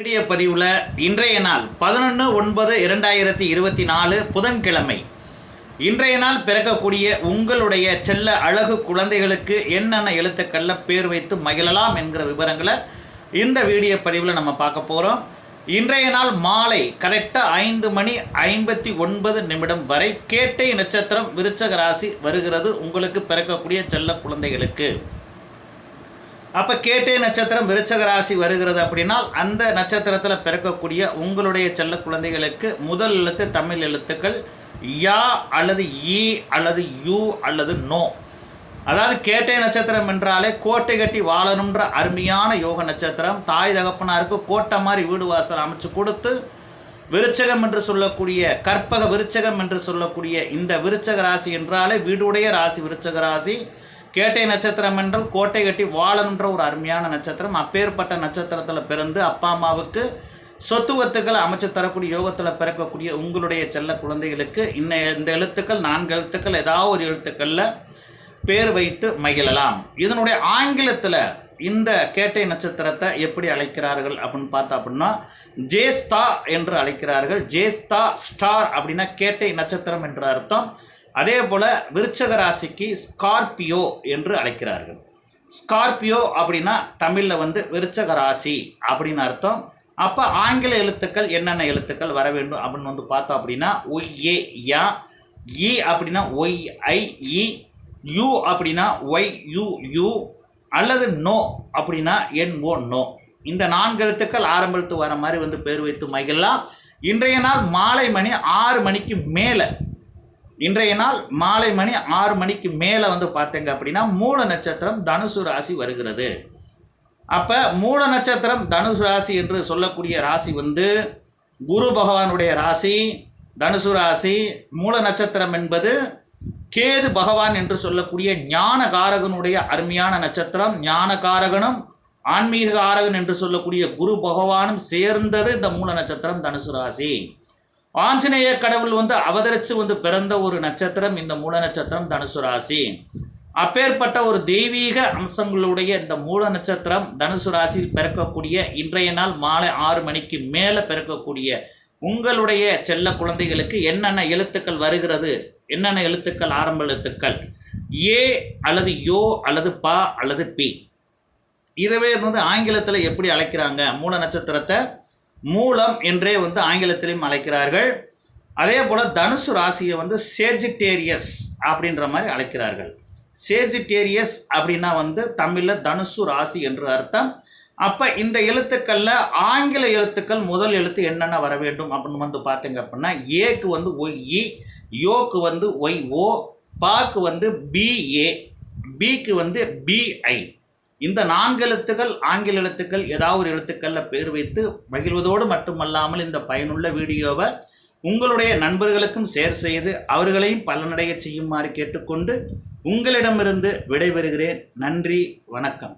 Video பதிவில் இன்றைய நாள் பதினொன்று ஒன்பது இரண்டாயிரத்தி இருபத்தி நாலு புதன்கிழமை. இன்றைய நாள் பிறக்கக்கூடிய உங்களுடைய செல்ல அழகு குழந்தைகளுக்கு என்னென்ன எழுத்துக்களில் பேர் வைத்து மகிழலாம் என்கிற விவரங்களை இந்த வீடியோ பதிவில் நம்ம பார்க்க போகிறோம் இன்றைய நாள் மாலை கரெக்டாக ஐந்து மணி ஐம்பத்தி ஒன்பது நிமிடம் வரை கேட்டை நட்சத்திரம் விருச்சக ராசி வருகிறது. உங்களுக்கு பிறக்கக்கூடிய செல்ல குழந்தைகளுக்கு. அப்போ கேட்டே நட்சத்திரம் விருச்சக ராசி வருகிறது அப்படின்னா அந்த நட்சத்திரத்தில் பிறக்கக்கூடிய உங்களுடைய செல்ல குழந்தைகளுக்கு முதல் எழுத்து தமிழ் எழுத்துக்கள் யா அல்லது ஈ அல்லது யூ அல்லது நோ. அதாவது கேட்டை நட்சத்திரம் என்றாலே கோட்டை கட்டி வாழணுன்ற அருமையான யோக நட்சத்திரம். தாய் தகப்பனாருக்கு கோட்டை மாதிரி வீடு வாசல் அமைச்சு கொடுத்து விருச்சகம் என்று சொல்லக்கூடிய கற்பக விருச்சகம் என்று சொல்லக்கூடிய இந்த விருச்சக ராசி என்றாலே வீடுடைய ராசி விருச்சக ராசி. கேட்டை நட்சத்திரம் என்றால் கோட்டை கட்டி வாழன்ற ஒரு அருமையான நட்சத்திரம். அப்பேற்பட்ட நட்சத்திரத்தில் பிறந்து அப்பா அம்மாவுக்கு சொத்துவத்துக்களை அமைச்சு தரக்கூடிய யோகத்தில் பிறக்கக்கூடிய உங்களுடைய செல்ல குழந்தைகளுக்கு இன்ன இந்த எழுத்துக்கள் நான்கு எழுத்துக்கள் ஏதாவது ஒரு எழுத்துக்களில் பேர் வைத்து மகிழலாம். இதனுடைய ஆங்கிலத்தில் இந்த கேட்டை நட்சத்திரத்தை எப்படி அழைக்கிறார்கள் அப்படின்னு பார்த்தா அப்படின்னா ஜேஸ்தா என்று அழைக்கிறார்கள். ஜேஸ்தா ஸ்டார் அப்படின்னா கேட்டை நட்சத்திரம் என்ற அர்த்தம். அதே போல் விருச்சக ராசிக்கு ஸ்கார்பியோ என்று அழைக்கிறார்கள். ஸ்கார்பியோ அப்படின்னா தமிழில் வந்து விருச்சக ராசி அப்படின்னு அர்த்தம். அப்போ ஆங்கில எழுத்துக்கள் என்னென்ன எழுத்துக்கள் வர வேண்டும் அப்படின்னு வந்து பார்த்தோம் அப்படின்னா ஒய் ஏ யா. இ அப்படின்னா ஒய் ஐ இ. யூ அப்படின்னா ஒய் யூ யூ. அல்லது நோ அப்படின்னா என் ஓ நோ. இந்த நான்கு எழுத்துக்கள் ஆரம்ப எழுத்து வர மாதிரி வந்து பேர் வைத்து மகிழலாம். இன்றைய நாள் மாலை மணி ஆறு மணிக்கு மேலே இன்றைய நாள் மாலை மணி ஆறு மணிக்கு மேலே வந்து பார்த்தீங்க அப்படின்னா மூல நட்சத்திரம் தனுசு ராசி வருகிறது. அப்போ மூல நட்சத்திரம் தனுசு ராசி என்று சொல்லக்கூடிய ராசி வந்து குரு பகவானுடைய ராசி தனுசு ராசி மூல நட்சத்திரம் என்பது கேது பகவான் என்று சொல்லக்கூடிய ஞான காரகனுடைய அருமையான நட்சத்திரம். ஞான காரகனும் ஆன்மீக காரகன் என்று சொல்லக்கூடிய குரு பகவானும் சேர்ந்தது இந்த மூல நட்சத்திரம் தனுசு ராசி. ஆஞ்சநேய கடவுள் வந்து அவதரித்து வந்து பிறந்த ஒரு நட்சத்திரம் இந்த மூல நட்சத்திரம் தனுசு ராசி. அப்பேற்பட்ட ஒரு தெய்வீக அம்சங்களுடைய இந்த மூல நட்சத்திரம் தனுசு ராசியில் பிறக்கக்கூடிய இன்றைய நாள் மாலை ஆறு மணிக்கு மேலே பிறக்கக்கூடிய உங்களுடைய செல்ல குழந்தைகளுக்கு என்னென்ன எழுத்துக்கள் வருகிறது என்னென்ன எழுத்துக்கள் ஆரம்ப எழுத்துக்கள்? ஏ அல்லது யோ அல்லது பா அல்லது பி. இதுவே வந்து ஆங்கிலத்தில் எப்படி அழைக்கிறாங்க? மூல நட்சத்திரத்தை மூலம் என்றே வந்து ஆங்கிலத்திலையும் அழைக்கிறார்கள். அதே போல் தனுசு ராசியை வந்து சேஜிட்டேரியஸ் அப்படின்ற மாதிரி அழைக்கிறார்கள். சேஜிட்டேரியஸ் அப்படின்னா வந்து தமிழில் தனுசு ராசி என்று அர்த்தம். அப்போ இந்த எழுத்துக்களில் ஆங்கில எழுத்துக்கள் முதல் எழுத்து என்னென்ன வர வேண்டும் அப்படின்னு வந்து பார்த்தீங்க அப்படின்னா ஏக்கு வந்து ஒய் இ யோக்கு வந்து ஒய் ஓ பாக்கு வந்து பிஏ பிக்கு வந்து பிஐ இந்த நான்கு எழுத்துக்கள் ஆங்கில எழுத்துக்கள் ஏதாவது ஒரு எழுத்துக்களில் பேர் வைத்து மகிழ்வதோடு மட்டுமல்லாமல் இந்த பயனுள்ள வீடியோவை உங்களுடைய நண்பர்களுக்கும் ஷேர் செய்து அவர்களையும் பலனடைய செய்யுமாறு கேட்டுக்கொண்டு உங்களிடமிருந்து விடைபெறுகிறேன். நன்றி வணக்கம்.